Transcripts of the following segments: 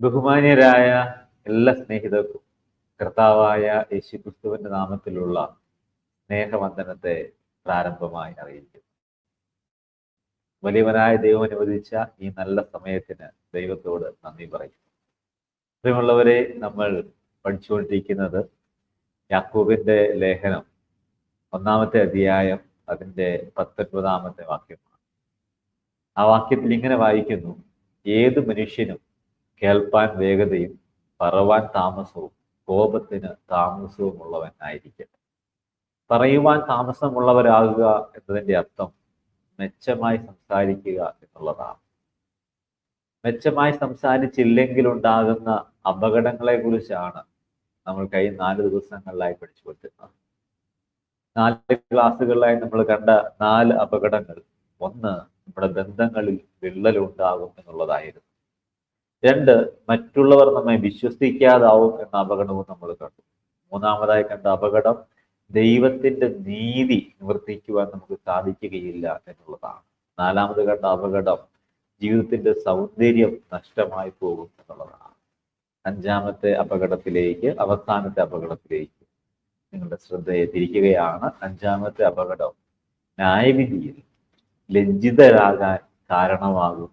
ബഹുമാന്യരായ എല്ലാ സ്നേഹിതർക്കും കർത്താവായ യേശുക്രിസ്തുവിന്റെ നാമത്തിലുള്ള സ്നേഹവന്ദനത്തെ പ്രാരംഭമായി അറിയിക്കുന്നു. വലിയവനായ ദൈവം അനുവദിച്ച ഈ നല്ല സമയത്തിന് ദൈവത്തോട് നന്ദി പറയുന്നു. പ്രിയമുള്ളവരെ നമ്മൾ പഠിച്ചുകൊണ്ടിരിക്കുന്നത് യാക്കൂബിന്റെ ലേഖനം ഒന്നാമത്തെ അധ്യായം അതിന്റെ പത്തൊൻപതാമത്തെ വാക്യമാണ്. ആ വാക്യത്തിൽ ഇങ്ങനെ വായിക്കുന്നു ഏത് മനുഷ്യനും കേൾപ്പാൻ വേഗതയും പറവാൻ താമസവും കോപത്തിന് താമസവും ഉള്ളവനായിരിക്കട്ടെ പറയുവാൻ താമസമുള്ളവരാകുക എന്നതിന്റെ അർത്ഥം മെച്ചമായി സംസാരിക്കുക എന്നുള്ളതാണ്. മെച്ചമായി സംസാരിച്ചില്ലെങ്കിൽ ഉണ്ടാകുന്ന അപകടങ്ങളെ കുറിച്ചാണ് നമ്മൾ കഴിഞ്ഞ നാല് ദിവസങ്ങളിലായി പഠിച്ചുകൊണ്ടിരുന്നത്. നാല് ക്ലാസ്സുകളിലായി നമ്മൾ കണ്ട നാല് അപകടങ്ങൾ. ഒന്ന് നമ്മുടെ ബന്ധങ്ങളിൽ വിള്ളലുണ്ടാകും എന്നുള്ളതായിരുന്നു. രണ്ട് മറ്റുള്ളവർ നമ്മെ വിശ്വസിക്കാതാവും എന്ന അപകടവും നമ്മൾ കണ്ടു. മൂന്നാമതായി കണ്ട അപകടം ദൈവത്തിന്റെ നീതി നിവർത്തിക്കുവാൻ നമുക്ക് സാധിക്കുകയില്ല എന്നുള്ളതാണ്. നാലാമത് കണ്ട അപകടം ജീവിതത്തിന്റെ സൗന്ദര്യം നഷ്ടമായി പോകും എന്നുള്ളതാണ്. അഞ്ചാമത്തെ അപകടത്തിലേക്ക് അവസാനത്തെ അപകടത്തിലേക്ക് നിങ്ങളുടെ ശ്രദ്ധയെ തിരിക്കുകയാണ് അഞ്ചാമത്തെ അപകടം ന്യായവിധിയിൽ ലജ്ജിതരാകാൻ കാരണമാകും.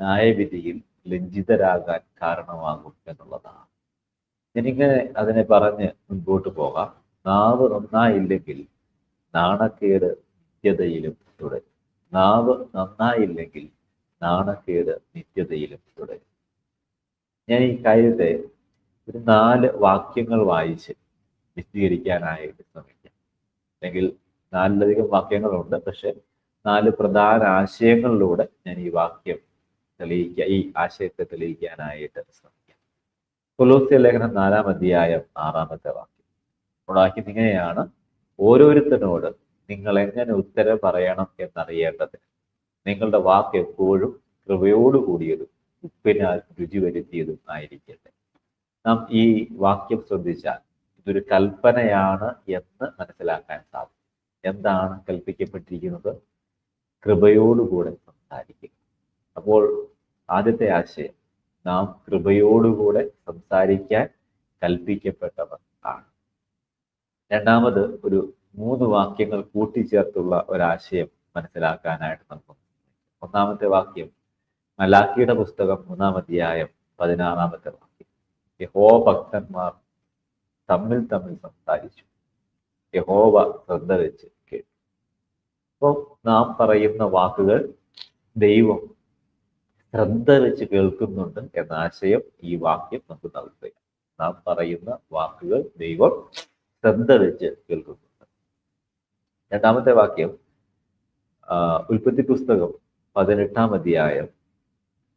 ന്യായവിധിയിൽ ലജ്ജിതരാകാൻ കാരണമാകും എന്നുള്ളതാണ്. ഞാനിങ്ങനെ അതിനെ പറഞ്ഞ് മുൻപോട്ട് പോകാം. നാവ് നന്നായില്ലെങ്കിൽ നാണക്കേട് നിത്യതയിലും തുടരും. നാവ് നന്നായില്ലെങ്കിൽ നാണക്കേട് നിത്യതയിലും തുടരും. ഞാൻ ഈ കാര്യത്തെ ഒരു നാല് വാക്യങ്ങൾ വായിച്ച് വിശദീകരിക്കാനായിട്ട് ശ്രമിക്കാം. അല്ലെങ്കിൽ നാലിലധികം വാക്യങ്ങളുണ്ട് പക്ഷെ നാല് പ്രധാന ആശയങ്ങളിലൂടെ ഞാൻ ഈ വാക്യം തെളിയിക്കുക ഈ ആശയത്തെ തെളിയിക്കാനായിട്ട് ശ്രമിക്കാം. കൊലോസ്യ ലേഖനം നാലാം അധ്യായം ആറാമത്തെ വാക്യം. ഉണ്ടാക്കി ഇങ്ങനെയാണ്. ഓരോരുത്തരോട് നിങ്ങൾ എങ്ങനെ ഉത്തരം പറയണം എന്നറിയേണ്ടത്. നിങ്ങളുടെ വാക്ക് എപ്പോഴും കൃപയോടുകൂടിയതും ഉപ്പിനാൽ രുചി വരുത്തിയതും ആയിരിക്കട്ടെ. നാം ഈ വാക്യം ശ്രദ്ധിച്ചാൽ ഇതൊരു കൽപ്പനയാണ് എന്ന് മനസ്സിലാക്കാൻ സാധിക്കും. എന്താണ് കൽപ്പിക്കപ്പെട്ടിരിക്കുന്നത്? കൃപയോടുകൂടെ സംസാരിക്കുക. അപ്പോൾ ആദ്യത്തെ ആശയം നാം കൃപയോടുകൂടെ സംസാരിക്കാൻ കൽപ്പിക്കപ്പെട്ടവർ ആണ്. രണ്ടാമത് ഒരു മൂന്ന് വാക്യങ്ങൾ കൂട്ടിച്ചേർത്തുള്ള ഒരാശയം മനസ്സിലാക്കാനായിട്ട് നമുക്ക് ഒന്നാമത്തെ വാക്യം മലാക്കിയുടെ പുസ്തകം മൂന്നാം അധ്യായം പതിനാറാമത്തെ വാക്യം. യഹോ ഭക്തന്മാർ തമ്മിൽ തമ്മിൽ സംസാരിച്ചു. യഹോവ ശ്രദ്ധ വെച്ച് കേട്ടു. അപ്പോൾ നാം പറയുന്ന വാക്കുകൾ ദൈവം ശ്രദ്ധ വെച്ച് കേൾക്കുന്നുണ്ട് എന്ന ആശയം ഈ വാക്യം നമുക്ക് നൽകുക നാം പറയുന്ന വാക്കുകൾ ദൈവം ശ്രദ്ധ വെച്ച് കേൾക്കുന്നുണ്ട്. രണ്ടാമത്തെ വാക്യം ഉൽപ്പത്തി പുസ്തകം പതിനെട്ടാം അധ്യായം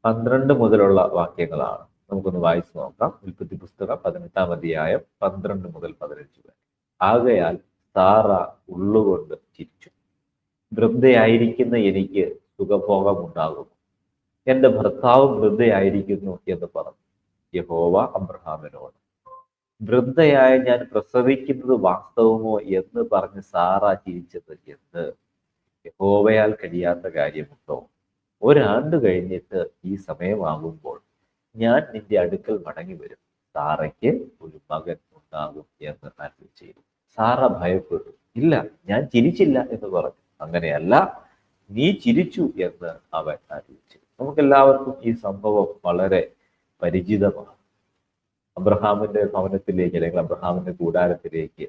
പന്ത്രണ്ട് മുതലുള്ള വാക്യങ്ങളാണ്. നമുക്കൊന്ന് വായിച്ചു നോക്കാം. ഉൽപ്പത്തി പുസ്തകം പതിനെട്ടാം അധ്യായം പന്ത്രണ്ട് മുതൽ പതിനഞ്ച് വരെ. ആകയാൽ സാറ ഉള്ളുകൊണ്ട് ചിരിച്ചു. വൃദ്ധയായിരിക്കുന്ന എനിക്ക് സുഖഭോഗമുണ്ടാകും. എന്റെ ഭർത്താവ് വൃദ്ധയായിരിക്കുന്നു എന്ന് പറഞ്ഞു. യഹോവ അബ്രഹാമിനോട് വൃദ്ധയായ ഞാൻ പ്രസവിക്കുന്നത് വാസ്തവമോ എന്ന് പറഞ്ഞ് സാറ ചിരിച്ചത് എന്ത് യഹോവയാൽ കഴിയാത്ത കാര്യമുണ്ടോ? ഒരാണ്ട് കഴിഞ്ഞിട്ട് ഈ സമയമാകുമ്പോൾ ഞാൻ നിന്റെ അടുക്കൽ മടങ്ങി വരും. സാറയ്ക്ക് ഒരു മകൻ ഉണ്ടാകും എന്ന് അരുൾ ചെയ്തു. സാറ ഭയപ്പെട്ടു. ഇല്ല ഞാൻ ചിരിച്ചില്ല എന്ന് പറഞ്ഞു. അങ്ങനെയല്ല നീ ചിരിച്ചു എന്ന് അവൻ അറിയിച്ചു നമുക്കെല്ലാവർക്കും ഈ സംഭവം വളരെ പരിചിതമാണ്. അബ്രഹാമിന്റെ ഭവനത്തിലേക്ക് അല്ലെങ്കിൽ അബ്രഹാമിന്റെ കൂടാരത്തിലേക്ക്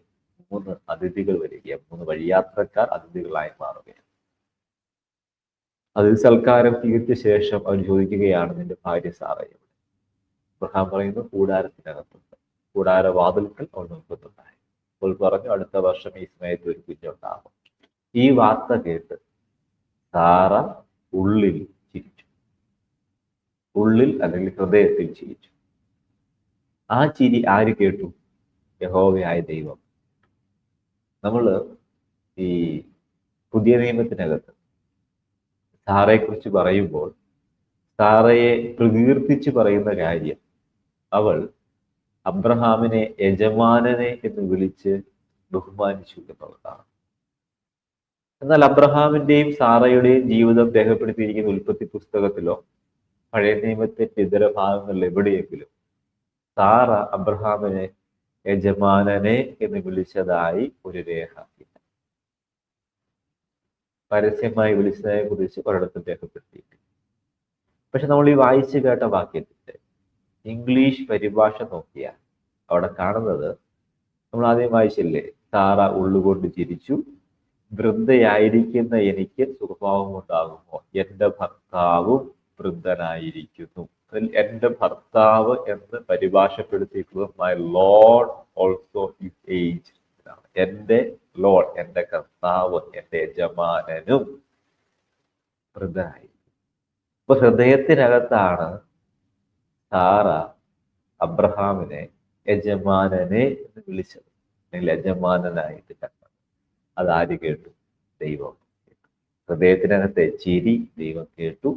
മൂന്ന് അതിഥികൾ വരികയാണ്. മൂന്ന് വഴിയാത്രക്കാർ അതിഥികളായി മാറുകയാണ്. അതിൽ സൽക്കാരം തീർത്ത ശേഷം അവർ ചോദിക്കുകയാണ് നിന്റെ ഭാര്യ സാറയും അബ്രഹാം പറയുന്നു കൂടാരത്തിനകത്തുണ്ട്. കൂടാര വാതിൽക്കൽ അവൾ അപ്പോൾ പറഞ്ഞു അടുത്ത വർഷം ഈ സമയത്ത് ഒരു കുഞ്ഞുണ്ടാകും. ഈ വാർത്ത കേട്ട് സാറ ഉള്ളിൽ ഉള്ളിൽ അല്ലെങ്കിൽ ഹൃദയത്തിൽ ചിരിച്ചു. ആ ചിരി ആര് കേട്ടു? യഹോവയായ ദൈവം. നമ്മൾ ഈ പുതിയ നിയമത്തിനകത്ത് സാറയെക്കുറിച്ച് പറയുമ്പോൾ സാറയെ പ്രകീർത്തിച്ച് പറയുന്ന കാര്യം അവൾ അബ്രഹാമിനെ യജമാനനെ എന്ന് വിളിച്ച് ബഹുമാനിച്ചു എന്നുള്ളതാണ്. എന്നാൽ അബ്രഹാമിന്റെയും സാറയുടെയും ജീവിതം രേഖപ്പെടുത്തിയിരിക്കുന്ന ഉൽപ്പത്തി പുസ്തകത്തിലോ പഴയ നിയമത്തിന്റെ ഇതര ഭാഗങ്ങളിൽ എവിടെയെങ്കിലും സാറ അബ്രഹാമിനെ യജമാനനെ എന്ന് വിളിച്ചതായി ഒരു രേഖ പരസ്യമായി വിളിച്ചതിനെ കുറിച്ച് ഒരിടത്തും രേഖപ്പെടുത്തിയിട്ടില്ല. പക്ഷെ നമ്മൾ ഈ വായിച്ചു കേട്ട വാക്യത്തിന്റെ ഇംഗ്ലീഷ് പരിഭാഷ നോക്കിയാൽ അവിടെ കാണുന്നത് നമ്മൾ ആദ്യം വായിച്ചില്ലേ? സാറ ഉള്ളുകൊണ്ട് ചിരിച്ചു വൃദ്ധയായിരിക്കുന്ന എനിക്ക് സുഖഭാവം ഉണ്ടാകുമോ എന്റെ ഭർത്താവും വൃദ്ധനായിരിക്കുന്നു. എന്റെ ഭർത്താവ് എന്ന് പരിഭാഷപ്പെടുത്തിയിട്ടുള്ളത് my lord also is age എന്റെ ലോഡ് എന്റെ കർത്താവ് എന്റെ യജമാനനും വൃദ്ധനായി അപ്പൊ ഹൃദയത്തിനകത്താണ് സാറ അബ്രഹാമിനെ യജമാനനെ എന്ന് വിളിച്ചത്. അല്ലെങ്കിൽ യജമാനനായിട്ട് കണ്ടത്. അതാര് കേട്ടു? ദൈവം കേട്ടു. ഹൃദയത്തിനകത്തെ ചിരി ദൈവം കേട്ടു.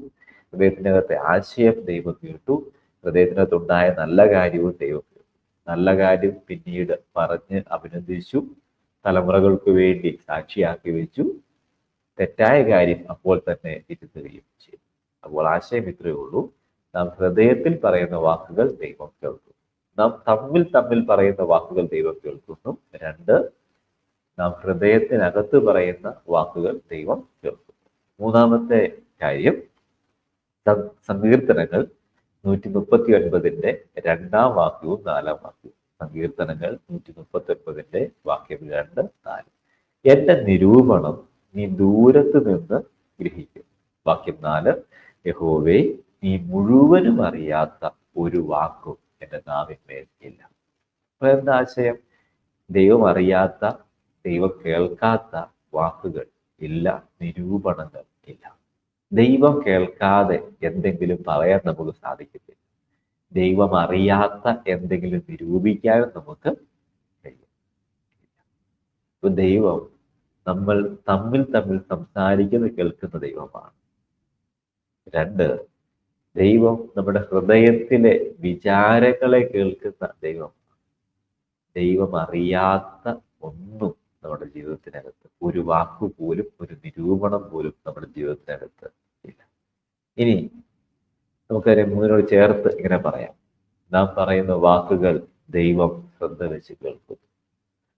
ഹൃദയത്തിനകത്തെ ആശയം ദൈവം കേട്ടു ഹൃദയത്തിനകത്തുണ്ടായ നല്ല കാര്യവും ദൈവം കേട്ടു നല്ല കാര്യം പിന്നീട് പറഞ്ഞ് അഭിനന്ദിച്ചു. തലമുറകൾക്ക് വേണ്ടി സാക്ഷിയാക്കി വെച്ചു. തെറ്റായ കാര്യം അപ്പോൾ തന്നെ തിരുത്തുകയും ചെയ്തു. അപ്പോൾ ആശയം ഇത്രയേ ഉള്ളൂ. നാം ഹൃദയത്തിൽ പറയുന്ന വാക്കുകൾ ദൈവം കേൾക്കും. നാം തമ്മിൽ തമ്മിൽ പറയുന്ന വാക്കുകൾ ദൈവം കേൾക്കുന്നു. രണ്ട് നാം ഹൃദയത്തിനകത്ത് പറയുന്ന വാക്കുകൾ ദൈവം കേൾക്കുന്നു മൂന്നാമത്തെ കാര്യം സങ്കീർത്തനങ്ങൾ നൂറ്റി മുപ്പത്തി ഒൻപതിന്റെ രണ്ടാം വാക്യവും നാലാം വാക്യവും. സങ്കീർത്തനങ്ങൾ നൂറ്റി മുപ്പത്തി ഒൻപതിന്റെ വാക്യം രണ്ട് നാല്. എന്റെ നിരൂപണം നീ ദൂരത്ത് നിന്ന് ഗ്രഹിക്കും. വാക്യം നാല് യഹോവേ നീ മുഴുവനും അറിയാത്ത ഒരു വാക്കും എന്റെ നാവിന്മേൽ ഇല്ല. അപ്പൊ എന്താ ആശയം? ദൈവം അറിയാത്ത ദൈവം കേൾക്കാത്ത വാക്കുകൾ ഇല്ല നിരൂപണങ്ങൾ ഇല്ല. ദൈവം കേൾക്കാതെ എന്തെങ്കിലും പറയാൻ നമുക്ക് സാധിക്കത്തില്ല ദൈവം അറിയാത്ത എന്തെങ്കിലും നിരൂപിക്കാനും നമുക്ക് കഴിയും. ഇപ്പൊ ദൈവം നമ്മൾ തമ്മിൽ തമ്മിൽ സംസാരിക്കുന്നത് കേൾക്കുന്ന ദൈവമാണ്. രണ്ട് ദൈവം നമ്മുടെ ഹൃദയത്തിലെ വിചാരങ്ങളെ കേൾക്കുന്ന ദൈവം ദൈവം അറിയാത്ത ഒന്നും നമ്മുടെ ജീവിതത്തിനകത്ത്. ഒരു വാക്ക് പോലും ഒരു നിരൂപണം പോലും നമ്മുടെ ജീവിതത്തിനകത്ത് ഇല്ല. ഇനി നമുക്കതിനെ മൂന്നിനോട് ചേർത്ത് ഇങ്ങനെ പറയാം. നാം പറയുന്ന വാക്കുകൾ ദൈവം ശ്രദ്ധ വെച്ച് കേൾക്കുന്നു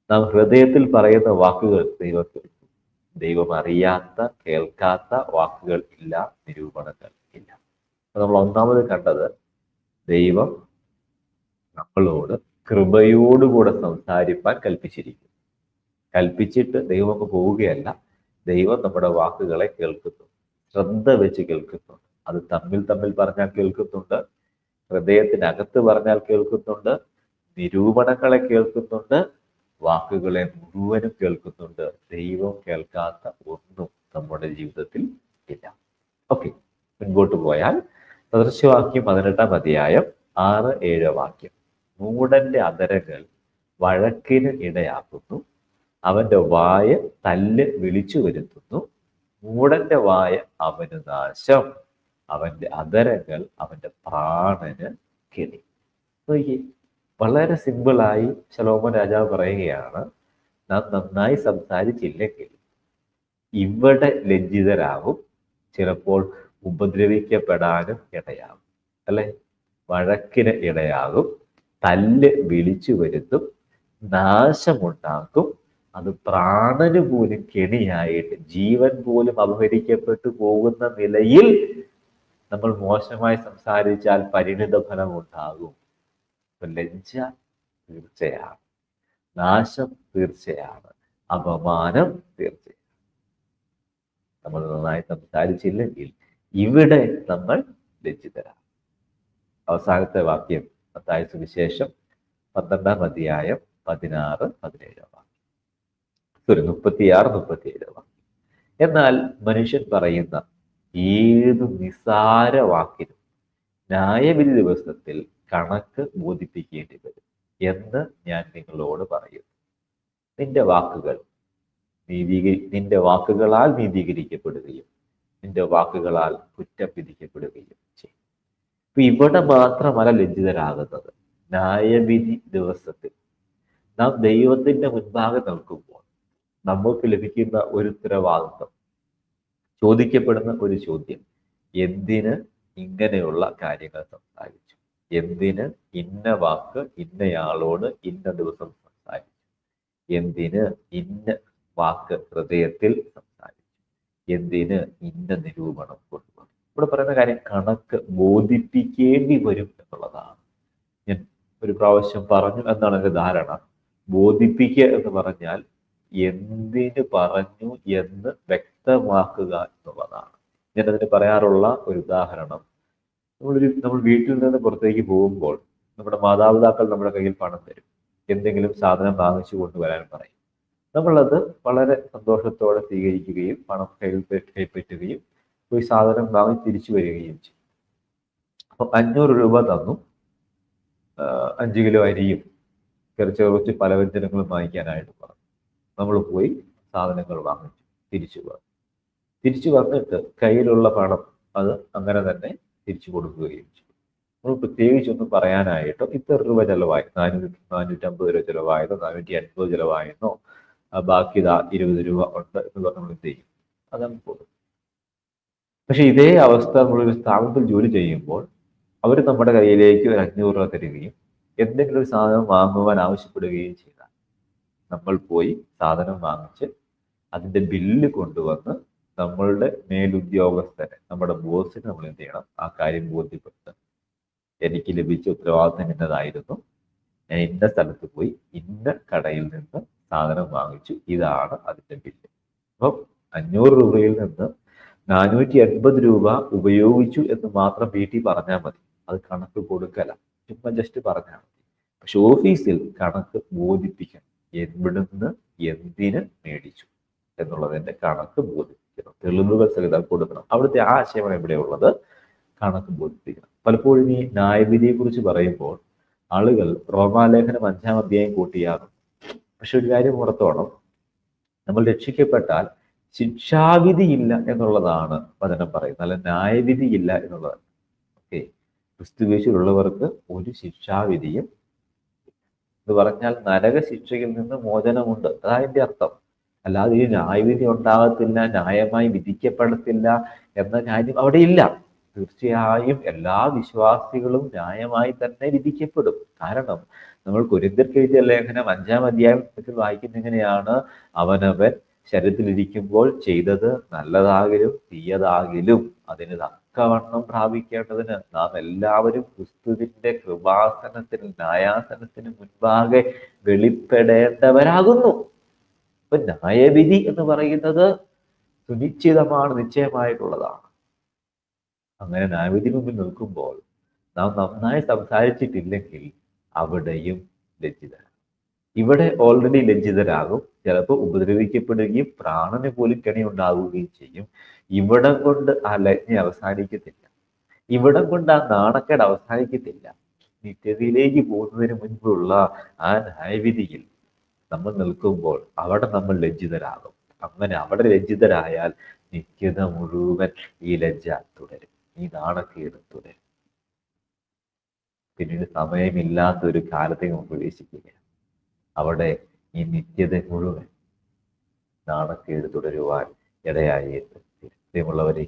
നാം ഹൃദയത്തിൽ പറയുന്ന വാക്കുകൾ ദൈവം കേൾക്കും. ദൈവം അറിയാത്ത കേൾക്കാത്ത വാക്കുകൾ ഇല്ല നിരൂപണങ്ങൾ ഇല്ല. നമ്മൾ ഒന്നാമത് കണ്ടത് ദൈവം നമ്മളോട് കൃപയോടുകൂടെ സംസാരിപ്പാൻ കൽപ്പിച്ചിരിക്കുന്നു. കൽപ്പിച്ചിട്ട് ദൈവമൊക്കെ പോവുകയല്ല ദൈവം നമ്മുടെ വാക്കുകളെ കേൾക്കുന്നു ശ്രദ്ധ വെച്ച് കേൾക്കുന്നുണ്ട്. അത് തമ്മിൽ തമ്മിൽ പറഞ്ഞാൽ കേൾക്കുന്നുണ്ട്. ഹൃദയത്തിനകത്ത് പറഞ്ഞാൽ കേൾക്കുന്നുണ്ട്. നിരൂപണങ്ങളെ കേൾക്കുന്നുണ്ട്. വാക്കുകളെ മുഴുവനും കേൾക്കുന്നുണ്ട്. ദൈവം കേൾക്കാത്ത ഒന്നും നമ്മുടെ ജീവിതത്തിൽ ഇല്ല. ഓക്കെ മുൻപോട്ട് പോയാൽ സദൃശവാക്യം പതിനെട്ടാം അധ്യായം ആറ് ഏഴ് വാക്യം. മൂടന്റെ അതരങ്ങൾ വഴക്കിന് ഇടയാക്കുന്നു. അവന്റെ വായ തല്ല് വിളിച്ചു വരുത്തുന്നു. മൂടന്റെ വായ അവന് നാശം. അവന്റെ അതരങ്ങൾ അവന്റെ പ്രാണന് കെണി. നോക്കിയേ വളരെ സിമ്പിളായി ശലോമൻ രാജാവ് പറയുകയാണ് നാം നന്നായി സംസാരിച്ചില്ലെങ്കിൽ ഇവിടെ ലജ്ജിതരാകും ചിലപ്പോൾ ഉപദ്രവിക്കപ്പെടാനും ഇടയാകും അല്ലെ? വഴക്കിന് ഇടയാകും. തല്ല് വിളിച്ചു വരുത്തും. നാശമുണ്ടാക്കും. അത് പ്രാണന് പോലും കെണിയായിട്ട് ജീവൻ പോലും അപഹരിക്കപ്പെട്ടു പോകുന്ന നിലയിൽ നമ്മൾ മോശമായി സംസാരിച്ചാൽ പരിണിത ഫലം ഉണ്ടാകും ലജ്ജ തീർച്ചയാണ്. നാശം തീർച്ചയാണ്. അപമാനം തീർച്ചയാണ്. നമ്മൾ നന്നായി സംസാരിച്ചില്ലെങ്കിൽ ഇവിടെ നമ്മൾ ലജ്ജിതരാണ് അവസാനത്തെ വാക്യം മത്തായ സുവിശേഷം പന്ത്രണ്ടാം അധ്യായം പതിനാറ് പതിനേഴ് സോറി മുപ്പത്തിയാറ് മുപ്പത്തിയേഴ് എന്നാൽ മനുഷ്യൻ പറയുന്ന ഏത് നിസാര വാക്കിനും ന്യായവിധി ദിവസത്തിൽ കണക്ക് ബോധിപ്പിക്കേണ്ടി വരും എന്ന് ഞാൻ നിങ്ങളോട് പറയുന്നു. നിന്റെ വാക്കുകൾ നീതീകരി നിന്റെ വാക്കുകളാൽ നീതീകരിക്കപ്പെടുകയും നിന്റെ വാക്കുകളാൽ കുറ്റം വിധിക്കപ്പെടുകയും ചെയ്യും. ഇപ്പൊ ഇവിടെ മാത്രമല്ല ലജ്ജിതരാകുന്നത്. ന്യായവിധി ദിവസത്തിൽ നാം ദൈവത്തിന്റെ മുൻപാകെ നിൽക്കുമ്പോൾ നമുക്ക് ലഭിക്കുന്ന ഒരു ഉത്തരവാദിത്വം ചോദിക്കപ്പെടുന്ന ഒരു ചോദ്യം. എന്തിന് ഇങ്ങനെയുള്ള കാര്യങ്ങൾ സംസാരിച്ചു? എന്തിന് ഇന്ന വാക്ക് ഇന്നയാളോട് ഇന്ന ദിവസം സംസാരിച്ചു? എന്തിന് ഇന്ന വാക്ക് ഹൃദയത്തിൽ സംസാരിച്ചു? എന്തിന് ഇന്ന നിരൂപണം കൊണ്ടുവന്നു? ഇവിടെ പറയുന്ന കാര്യം കണക്ക് ബോധിപ്പിക്കേണ്ടി വരും എന്നുള്ളതാണ്. ഞാൻ ഒരു പ്രാവശ്യം പറഞ്ഞു എന്നാണ് എന്റെ ധാരണ. ബോധിപ്പിക്കുക എന്ന് പറഞ്ഞാൽ എന്തിന് പറഞ്ഞു എന്ന് വ്യക്തമാക്കുക എന്നുള്ളതാണ്. ഞാൻ അതിന് പറയാറുള്ള ഒരു ഉദാഹരണം. നമ്മളൊരു നമ്മൾ വീട്ടിൽ നിന്ന് പുറത്തേക്ക് പോകുമ്പോൾ നമ്മുടെ മാതാപിതാക്കൾ നമ്മുടെ കയ്യിൽ പണം തരും. എന്തെങ്കിലും സാധനം വാങ്ങിച്ചു കൊണ്ടുവരാൻ പറയും. നമ്മളത് വളരെ സന്തോഷത്തോടെ സ്വീകരിക്കുകയും പണം കയ്യിൽ കൈപ്പറ്റുകയും പോയി സാധനം വാങ്ങി തിരിച്ചു വരികയും ചെയ്യും. അപ്പം അഞ്ഞൂറ് രൂപ തന്നു. അഞ്ച് കിലോ അരിയും കുറച്ച് കുറച്ച് പലവ്യഞ്ജനങ്ങളും വാങ്ങിക്കാനായിട്ട് പറഞ്ഞു. നമ്മൾ പോയി സാധനങ്ങൾ വാങ്ങിച്ചു. തിരിച്ചു വന്നു. തിരിച്ചു വന്നിട്ട് കയ്യിലുള്ള പണം അത് അങ്ങനെ തന്നെ തിരിച്ചു കൊടുക്കുകയും ചെയ്തു. നമ്മൾ പ്രത്യേകിച്ചൊന്നും പറയാനായിട്ടോ ഇത്ര രൂപ ചിലവായി. നാനൂറ്റി നാനൂറ്റമ്പത് രൂപ ചിലവായതോ നാനൂറ്റി അൻപത് ചിലവായെന്നോ ബാക്കി ഇതാ ഇരുപത് രൂപ ഉണ്ട് എന്ന് പറഞ്ഞ് നമ്മൾ എന്ത് ചെയ്യും? അത് നമുക്ക് കൊടുക്കും പക്ഷെ ഇതേ അവസ്ഥ നമ്മളൊരു സ്ഥാപനത്തിൽ ജോലി ചെയ്യുമ്പോൾ അവർ നമ്മുടെ കയ്യിലേക്ക് ഒരു അഞ്ഞൂറ് രൂപ തരികയും എന്തെങ്കിലും ഒരു സാധനം വാങ്ങുവാൻ ആവശ്യപ്പെടുകയും ചെയ്താൽ നമ്മൾ പോയി സാധനം വാങ്ങിച്ച് അതിന്റെ ബില്ല് കൊണ്ടുവന്ന് നമ്മളുടെ മേലുദ്യോഗസ്ഥനെ നമ്മുടെ ബോസിന് നമ്മൾ എന്ത് ചെയ്യണം? ആ കാര്യം ബോധ്യപ്പെടുത്തണം എനിക്ക് ലഭിച്ച ഉത്തരവാദിത്തം ഇന്നതായിരുന്നു. ഞാൻ ഇന്ന സ്ഥലത്ത് പോയി ഇന്ന കടയിൽ നിന്ന് സാധനം വാങ്ങിച്ചു. ഇതാണ് അതിന്റെ ബില്ല്. അപ്പം അഞ്ഞൂറ് രൂപയിൽ നിന്ന് നാനൂറ്റി എൺപത് രൂപ ഉപയോഗിച്ചു എന്ന് മാത്രം വീട്ടിൽ പറഞ്ഞാൽ മതി. അത് കണക്ക് കൊടുക്കല. ചുമ്മാ ജസ്റ്റ് പറഞ്ഞാൽ മതി. പക്ഷെ ഓഫീസിൽ കണക്ക് ബോധിപ്പിക്കണം. എവിടുന്ന് എന്തിന് മേടിച്ചു എന്നുള്ളതിന്റെ കണക്ക് ബോധിപ്പിക്കണം. തെളിവുകൾ സഹിതം കൊടുക്കണം. അവിടുത്തെ ആശയമാണ് എവിടെയുള്ളത് കണക്ക് ബോധിപ്പിക്കണം. പലപ്പോഴും ഈ ന്യായവിധിയെ കുറിച്ച് പറയുമ്പോൾ ആളുകൾ റോമാലേഖനം അഞ്ചാം അധ്യായം കൂട്ടിയാകും. പക്ഷെ ഒരു കാര്യം ഓർത്തോണം നമ്മൾ രക്ഷിക്കപ്പെട്ടാൽ ശിക്ഷാവിധിയില്ല എന്നുള്ളതാണ് വചനം പറയുന്നത്. അല്ല ന്യായവിധിയില്ല എന്നുള്ളതാണ്. ഓക്കെ. ക്രിസ്തുവേശിലുള്ളവർക്ക് ഒരു ശിക്ഷാവിധിയും എന്ന് പറഞ്ഞാൽ നരക ശിക്ഷയിൽ നിന്ന് മോചനമുണ്ട്. അതായതിന്റെ അർത്ഥം. അല്ലാതെ ഈ ന്യായവിധി ഉണ്ടാകത്തില്ല ന്യായമായി വിധിക്കപ്പെടത്തില്ല എന്ന കാര്യം അവിടെ ഇല്ല തീർച്ചയായും എല്ലാ വിശ്വാസികളും ന്യായമായി തന്നെ വിധിക്കപ്പെടും. കാരണം നമ്മൾ കുരിന്തിർക്ക് എഴുതിയ ലേഖനം അഞ്ചാം അധ്യായത്തിൽ വായിക്കുന്ന എങ്ങനെയാണ്? അവനവൻ ശരീരത്തിലിരിക്കുമ്പോൾ ചെയ്തത് നല്ലതാകിലും തീയതാകിലും. അതിന് തക്കവണ്ണം പ്രാപിക്കേണ്ടതിന് നാം എല്ലാവരും ക്രിസ്തുവിന്റെ കൃപാസനത്തിന് ന്യായാസനത്തിന് മുൻപാകെ വെളിപ്പെടേണ്ടവരാകുന്നു. അപ്പൊ ന്യായവിധി എന്ന് പറയുന്നത് സുനിശ്ചിതമാണ് നിശ്ചയമായിട്ടുള്ളതാണ്. അങ്ങനെ ന്യായവിധി മുമ്പിൽ നിൽക്കുമ്പോൾ നാം നന്നായി സംസാരിച്ചിട്ടില്ലെങ്കിൽ അവിടെയും ലജ്ജിതരാകും. ഇവിടെ ഓൾറെഡി ലജ്ജിതരാകും. ചിലപ്പോൾ ഉപദ്രവിക്കപ്പെടുകയും പ്രാണന് പോലും കെണി ഉണ്ടാവുകയും ചെയ്യും. ഇവിടം കൊണ്ട് ആ ലജ്ഞ അവസാനിക്കത്തില്ല. ഇവിടം കൊണ്ട് ആ നാണക്കേട് അവസാനിക്കത്തില്ല. നിത്യതയിലേക്ക് പോകുന്നതിന് മുൻപുള്ള ആ ന്യായവിധിയിൽ നമ്മൾ നിൽക്കുമ്പോൾ അവിടെ നമ്മൾ ലജ്ജിതരാകും. അങ്ങനെ അവിടെ ലജ്ജിതരായാൽ നിത്യത മുഴുവൻ ഈ ലജ്ജ തുടരും. ഈ നാണക്കേട് തുടരും. പിന്നീട് സമയമില്ലാത്ത ഒരു കാലത്തേക്ക് നമ്മൾ പ്രവേശിക്കുകയാണ്. അവിടെ ഈ നിത്യത മുഴുവൻ നാണക്കേട് തുടരുവാൻ ഇടയായി. പ്രിയമുള്ളവരെ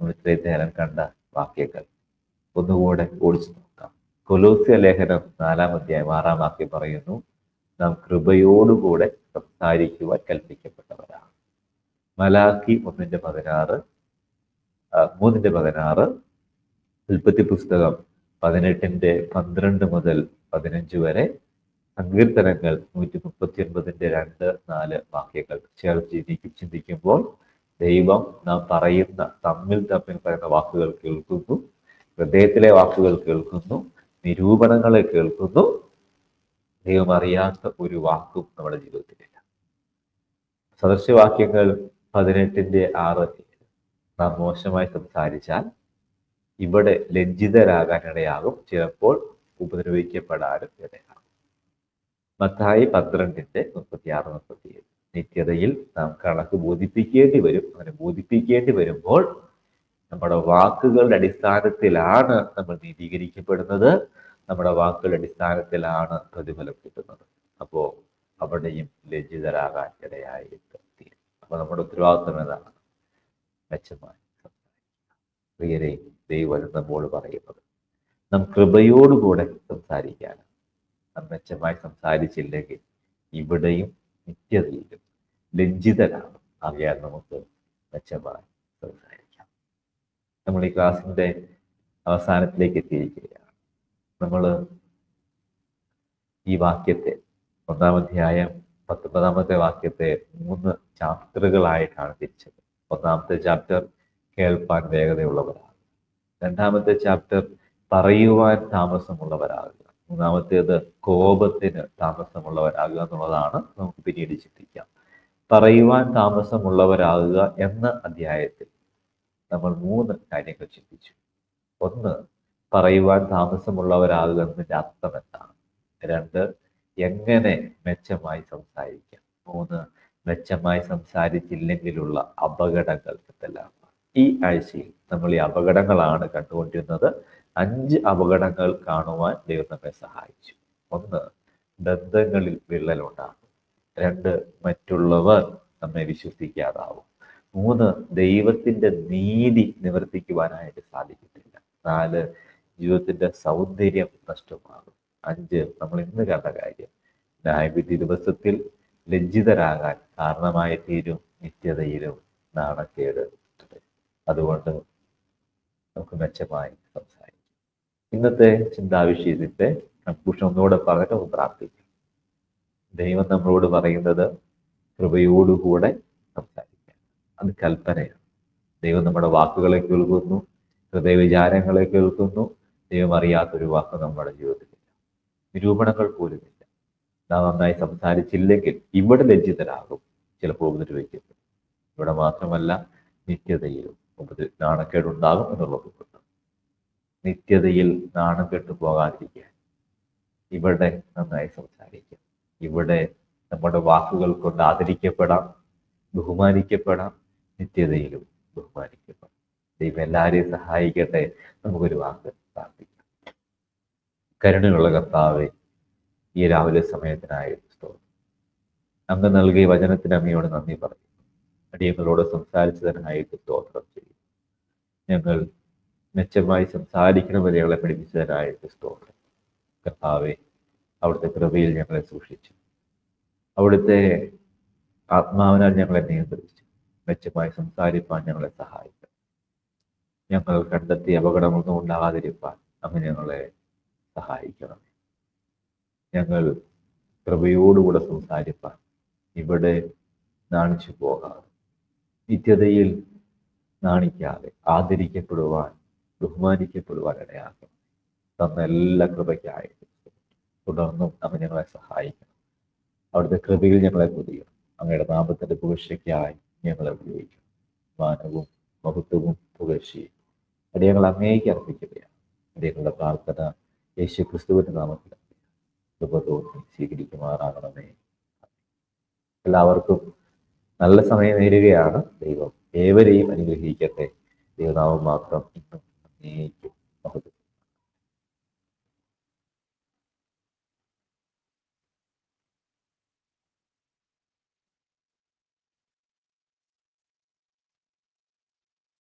നമ്മൾ ഇത്രയും നേരം കണ്ട വാക്യങ്ങൾ ഒന്നുകൂടെ ഓടിച്ചു നോക്കാം. കൊലോസ്യ ലേഖനം നാലാം അധ്യായം ആറാം വാക്യം പറയുന്നു നാം കൃപയോടുകൂടെ സംസാരിക്കുവാൻ കൽപ്പിക്കപ്പെട്ടവരാണ്. മലാക്കി ഒന്നിന്റെ പതിനാറ് മൂന്നിന്റെ പതിനാറ് ഉൽപ്പത്തി പുസ്തകം പതിനെട്ടിന്റെ പന്ത്രണ്ട് മുതൽ പതിനഞ്ച് വരെ സങ്കീർത്തനങ്ങൾ നൂറ്റി മുപ്പത്തി ഒൻപതിന്റെ രണ്ട് നാല് വാക്യങ്ങൾ ചേർത്ത് ചിന്തിക്കും ചിന്തിക്കുമ്പോൾ ദൈവം നാം പറയുന്ന തമ്മിൽ തമ്മിൽ പറയുന്ന വാക്കുകൾ കേൾക്കുന്നു ഹൃദയത്തിലെ വാക്കുകൾ കേൾക്കുന്നു നിരൂപണങ്ങളെ കേൾക്കുന്നു. ദൈവം അറിയാത്ത ഒരു വാക്കും നമ്മുടെ ജീവിതത്തിലില്ല സദൃശ്യവാക്യങ്ങൾ പതിനെട്ടിന്റെ ആറ് നാം മോശമായി സംസാരിച്ചാൽ ഇവിടെ ലജ്ജിതരാകാൻ ഇടയാകും ചിലപ്പോൾ ഉപദ്രവിക്കപ്പെടാനും ഇടയാകും. മത്തായി പന്ത്രണ്ടിന്റെ മുപ്പത്തിയാറ് മുപ്പത്തിയേഴ്. നിത്യതയിൽ നാം കണക്ക് ബോധിപ്പിക്കേണ്ടി വരും. അങ്ങനെ ബോധിപ്പിക്കേണ്ടി വരുമ്പോൾ നമ്മുടെ വാക്കുകളുടെ അടിസ്ഥാനത്തിലാണ് നമ്മൾ നീതീകരിക്കപ്പെടുന്നത്. നമ്മുടെ വാക്കുകളുടെ അടിസ്ഥാനത്തിലാണ് പ്രതിഫലം കിട്ടുന്നത്. അപ്പോ അവിടെയും ലജ്ജിതരാകാൻ ഇടയായി തീരും. അപ്പൊ നമ്മുടെ ഉത്തരവാദിത്വം ഏതാണ് മെച്ചമായി പ്രിയരെ ദൈവം നമ്മോട് പറയുന്നത് നാം കൃപയോടുകൂടെ സംസാരിക്കാൻ നാം മെച്ചമായി സംസാരിച്ചില്ലെങ്കിൽ ഇവിടെയും നിത്യതയിലും ലജ്ജിതനാണ് അറിയാൻ നമുക്ക് മെച്ചമായി സംസാരിക്കാം. നമ്മൾ ഈ ക്ലാസ്സിന്റെ അവസാനത്തിലേക്ക് എത്തിയിരിക്കുകയാണ്. നമ്മൾ ഈ വാക്യത്തെ ഒന്നാം അധ്യായം പത്തൊമ്പതാമത്തെ വാക്യത്തെ മൂന്ന് ചാപ്റ്ററുകളായിട്ടാണ് തിരിച്ചത്. ഒന്നാമത്തെ ചാപ്റ്റർ കേൾപ്പാൻ വേഗതയുള്ളവരാണ്. രണ്ടാമത്തെ ചാപ്റ്റർ പറയുവാൻ താമസമുള്ളവരാകുക മൂന്നാമത്തേത് കോപത്തിന് താമസമുള്ളവരാകുക എന്നുള്ളതാണ് നമുക്ക് പിന്നീട് ചിന്തിക്കാം. പറയുവാൻ താമസമുള്ളവരാകുക എന്ന അധ്യായത്തിൽ നമ്മൾ മൂന്ന് കാര്യങ്ങൾ ചിന്തിച്ചു. ഒന്ന് പറയുവാൻ താമസമുള്ളവരാകുക എന്നതിന്റെ അർത്ഥം എന്താണ്? രണ്ട് എങ്ങനെ മെച്ചമായി സംസാരിക്കാം? മൂന്ന് മെച്ചമായി സംസാരിച്ചില്ലെങ്കിലുള്ള അപകടങ്ങൾ എന്തെല്ലാം? ഈ ആഴ്ചയിൽ നമ്മൾ ഈ അപകടങ്ങളാണ് കണ്ടുകൊണ്ടിരുന്നത്. അഞ്ച് അപകടങ്ങൾ കാണുവാൻ ദൈവം നമ്മെ സഹായിച്ചു. ഒന്ന് ബന്ധങ്ങളിൽ വിള്ളലുണ്ടാകും. രണ്ട് മറ്റുള്ളവർ നമ്മെ വിശ്വസിക്കാതാവും. മൂന്ന് ദൈവത്തിന്റെ നീതി നിവർത്തിക്കുവാനായിട്ട് സാധിക്കത്തില്ല. നാല് ജീവിതത്തിന്റെ സൗന്ദര്യം നഷ്ടമാകും. അഞ്ച് നമ്മൾ ഇന്ന് കണ്ട കാര്യം ന്യായവിധി ദിവസത്തിൽ ലജ്ജിതരാകാൻ കാരണമായി തീരും നിത്യതയിലും നാണക്കേട് അതുകൊണ്ട് നമുക്ക് മെച്ചമായി ഇന്നത്തെ ചിന്താവിഷയത്തിന്റെ കൺക്ലൂഷൻ ഒന്നുകൂടെ പറഞ്ഞിട്ട് ഒന്ന് പ്രാർത്ഥിക്കാം. ദൈവം നമ്മളോട് പറയുന്നത് കൃപയോടുകൂടെ സംസാരിക്കാം അത് കൽപ്പനയാണ്. ദൈവം നമ്മുടെ വാക്കുകളെ കേൾക്കുന്നു ഹൃദയവിചാരങ്ങളെ കേൾക്കുന്നു. ദൈവം അറിയാത്തൊരു വാക്ക് നമ്മുടെ ജീവിതത്തിലില്ല നിരൂപണങ്ങൾ പോലുമില്ല നാം നന്നായി സംസാരിച്ചില്ലെങ്കിൽ ഇവിടെ ലജ്ജിതരാകും. ചിലപ്പോൾ ഉപദ്രവിക്കപ്പെടും. ഇവിടെ മാത്രമല്ല നിത്യതയിലും ഉപദ്ര നാണക്കേടുണ്ടാകും എന്നുള്ളത് നിത്യതയിൽ നാണം കെട്ടു പോകാതിരിക്കാൻ. ഇവിടെ നന്നായി സംസാരിക്കാം. ഇവിടെ നമ്മുടെ വാക്കുകൾ കൊണ്ട് ആദരിക്കപ്പെടാം ബഹുമാനിക്കപ്പെടാം നിത്യതയിലും ബഹുമാനിക്കപ്പെടാം. ദൈവം എല്ലാവരെയും സഹായിക്കട്ടെ. നമുക്കൊരു വാക്ക് പ്രാർത്ഥിക്കാം. കരുണയുള്ള കർത്താവെ ഈ രാവിലെ സമയത്തിനായി സ്തോത്രം. അങ്ങ് നൽകിയ വചനത്തിന് അമ്മയോട് നന്ദി പറയും അടിയങ്ങളോട് സംസാരിച്ചതിനായിട്ട് സ്തോത്രം ചെയ്യും ഞങ്ങൾ മെച്ചമായി സംസാരിക്കണമെന്ന് ഞങ്ങളെ പഠിപ്പിച്ചതിനായിട്ട് സ്തോത്രം കർത്താവെ അവിടുത്തെ കൃപയിൽ ഞങ്ങളെ സൂക്ഷിച്ചു. അവിടുത്തെ ആത്മാവിനാൽ ഞങ്ങളെ നിയന്ത്രിച്ചു. മെച്ചമായി സംസാരിപ്പാൻ ഞങ്ങളെ സഹായിക്കും. ഞങ്ങൾ കണ്ടെത്തിയ അപകടമൊന്നും ഉണ്ടാകാതിരിക്കാൻ അങ്ങ് ഞങ്ങളെ സഹായിക്കണം. ഞങ്ങൾ കൃപയോടുകൂടെ സംസാരിപ്പാൻ ഇവിടെ നാണിച്ചു പോകാതെ നിത്യതയിൽ നാണിക്കാതെ ആദരിക്കപ്പെടുവാൻ ബഹുമാനിക്കപ്പെടുവാൻ ഇടയാക്കണം തന്ന എല്ലാ കൃപയ്ക്കായി തുടർന്നും അവൻ ഞങ്ങളെ സഹായിക്കണം. അവിടുത്തെ കൃപയിൽ ഞങ്ങളെ പുതിയണം അങ്ങയുടെ നാമത്തിന്റെ പുകഴ്ചയ്ക്കായി ഞങ്ങളെ ഉപയോഗിക്കണം മാനവും മഹത്വവും പുകഴ്ചയും. അടിയങ്ങൾ അങ്ങേക്ക് അർപ്പിക്കുകയാണ്. അടിയങ്ങളുടെ പ്രാർത്ഥന യേശു ക്രിസ്തുവിന്റെ നാമത്തിൽ കൃപതോന്നി സ്വീകരിക്കുമാറാകണമേ. എല്ലാവർക്കും നല്ല സമയം നേരുകയാണ്. ദൈവം ഏവരെയും അനുഗ്രഹിക്കട്ടെ. ദൈവനാമം മാത്രം えー、と、まあ、